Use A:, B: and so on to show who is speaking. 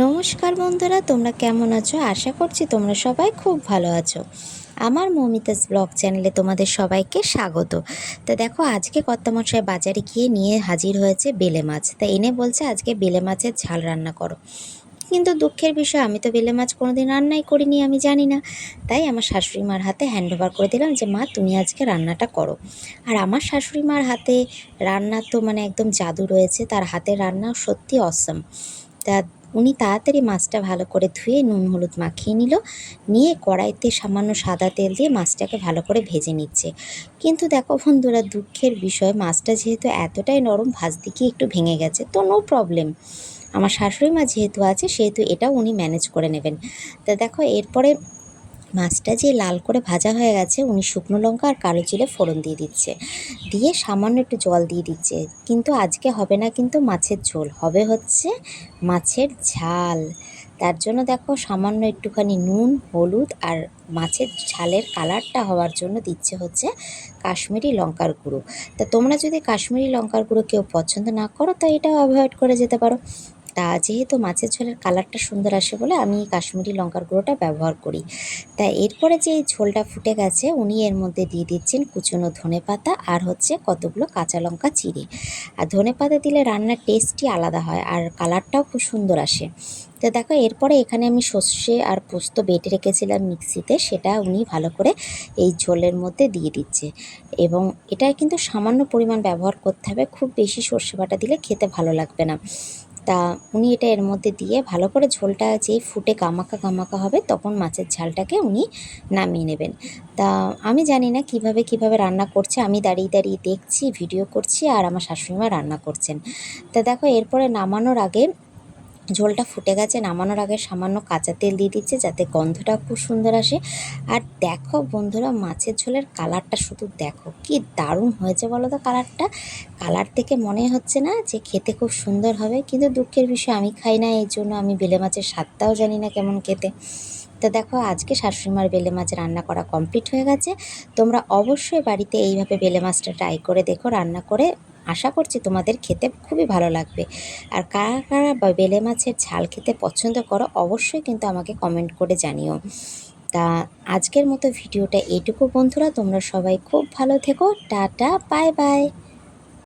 A: নমস্কার বন্ধুরা, তোমরা কেমন আছো? আশা করছি তোমরা সবাই খুব ভালো আছো। আমার মমিতাস ব্লগ চ্যানেলে তোমাদের সবাইকে স্বাগত। তা দেখো, আজকে কর্তামশাই বাজারে গিয়ে নিয়ে হাজির হয়েছে বেলে মাছ। তা এনে বলছে, আজকে বেলে মাছের ঝাল রান্না করো। কিন্তু দুঃখের বিষয়, আমি তো বেলে মাছ কোনোদিন রান্নাই করিনি, আমি জানি না। তাই আমার শাশুড়ি মার হাতে হ্যান্ড ওভার করে দিলাম যে, মা, তুমি আজকে রান্নাটা করো। আর আমার শাশুড়ি মার হাতে রান্না তো মানে একদম জাদু রয়েছে, তার হাতে রান্না সত্যি অসম তা উনি তাড়াতাড়ি মাছটা ভালো করে ধুয়ে নুন হলুদ মাখিয়ে নিল। নিয়ে কড়াইতে সামান্য সাদা তেল দিয়ে মাছটাকে ভালো করে ভেজে নিচ্ছে। কিন্তু দেখো বন্ধুরা, দুঃখের বিষয়, মাছটা যেহেতু এতটাই নরম ভাজতে গিয়ে একটু ভেঙে গেছে, তো নো প্রবলেম আমার শাশুড়ি মা যেহেতু আছে, সেহেতু এটাও উনি ম্যানেজ করে নেবেন। তা দেখো, এরপরে মাছটা যে লাল করে ভাজা হয়ে গেছে, উনি শুকনো লঙ্কা আর কালো জিরে ফোড়ন দিয়ে দিচ্ছে। দিয়ে সামান্য একটু জল দিয়ে দিচ্ছে। কিন্তু আজকে হবে না কিন্তু মাছের ঝোল। হবে হচ্ছে মাছের ঝাল। তার জন্য দেখো সামান্য একটুখানি নুন, হলুদ আর মাছের ঝালের কালারটা হওয়ার জন্য দিচ্ছে হচ্ছে কাশ্মীরি লঙ্কার গুঁড়ো। তা তোমরা যদি কাশ্মীরি লঙ্কার গুঁড়ো কেউ পছন্দ না করো, তো এটাও অ্যাভয়েড করে যেতে পারো। তা যেহেতু মাছের ঝোলের কালারটা সুন্দর আসে বলে আমি কাশ্মীরি লঙ্কার গুঁড়োটা ব্যবহার করি। তা এরপরে যে ঝোলটা ফুটে গেছে উনি এর মধ্যে দিয়ে দিচ্ছেন কুচনো ধনে পাতা আর হচ্ছে কতগুলো কাঁচা লঙ্কা চিড়ে। আর ধনে পাতা দিলে রান্নার টেস্টই আলাদা হয় আর কালারটাও খুব সুন্দর আসে। তো দেখো এরপরে এখানে আমি সর্ষে আর পোস্ত বেটে রেখেছিলাম মিক্সিতে, সেটা উনি ভালো করে এই ঝোলের মধ্যে দিয়ে দিচ্ছে। এবং এটা কিন্তু সামান্য পরিমাণ ব্যবহার করতে হবে, খুব বেশি সর্ষে বাটা দিলে খেতে ভালো লাগবে না। তা উনি এটা এর মধ্যে দিয়ে ভালো করে ঝোলটা যেই ফুটে কামাকা কামাকা হবে তখন মাছের ঝালটাকে উনি নামিয়ে নেবেন। তা আমি জানি না কীভাবে কীভাবে রান্না করছে, আমি দাঁড়িয়ে দাঁড়িয়ে দেখছি, ভিডিও করছি আর আমার শাশুড়িমা রান্না করছেন। তা দেখো এরপরে নামানোর আগে ঝোলটা ফুটে গেছে, নামানোর আগে সামান্য কাঁচা তেল দিয়ে দিচ্ছে যাতে গন্ধটা খুব সুন্দর আসে। আর দেখো বন্ধুরা, মাছের ঝোলের কালারটা শুধু দেখো, কি দারুণ হয়েছে বলো তো কালারটা। কালার থেকে মনে হচ্ছে না যে খেতে খুব সুন্দর হবে, কিন্তু দুঃখের বিষয় আমি খাই না, এই জন্য আমি বেলে মাছের স্বাদটাও জানি না কেমন খেতে। তো দেখো, আজকে শাশুড়িমার বেলে মাছ রান্না করা কমপ্লিট হয়ে গেছে। তোমরা অবশ্যই বাড়িতে এইভাবে বেলে মাছটা ট্রাই করে দেখো, রান্না করে আশা করছি তোমাদের খেতে খুবই ভালো লাগবে। আর কারা কারা বেলে মাছের ঝাল খেতে পছন্দ করো, অবশ্যই কিন্তু আমাকে কমেন্ট করে জানিও। তা আজকের মতো ভিডিওটা এইটুকু বন্ধুরা, তোমরা সবাই খুব ভালো থেকো। Tata bye bye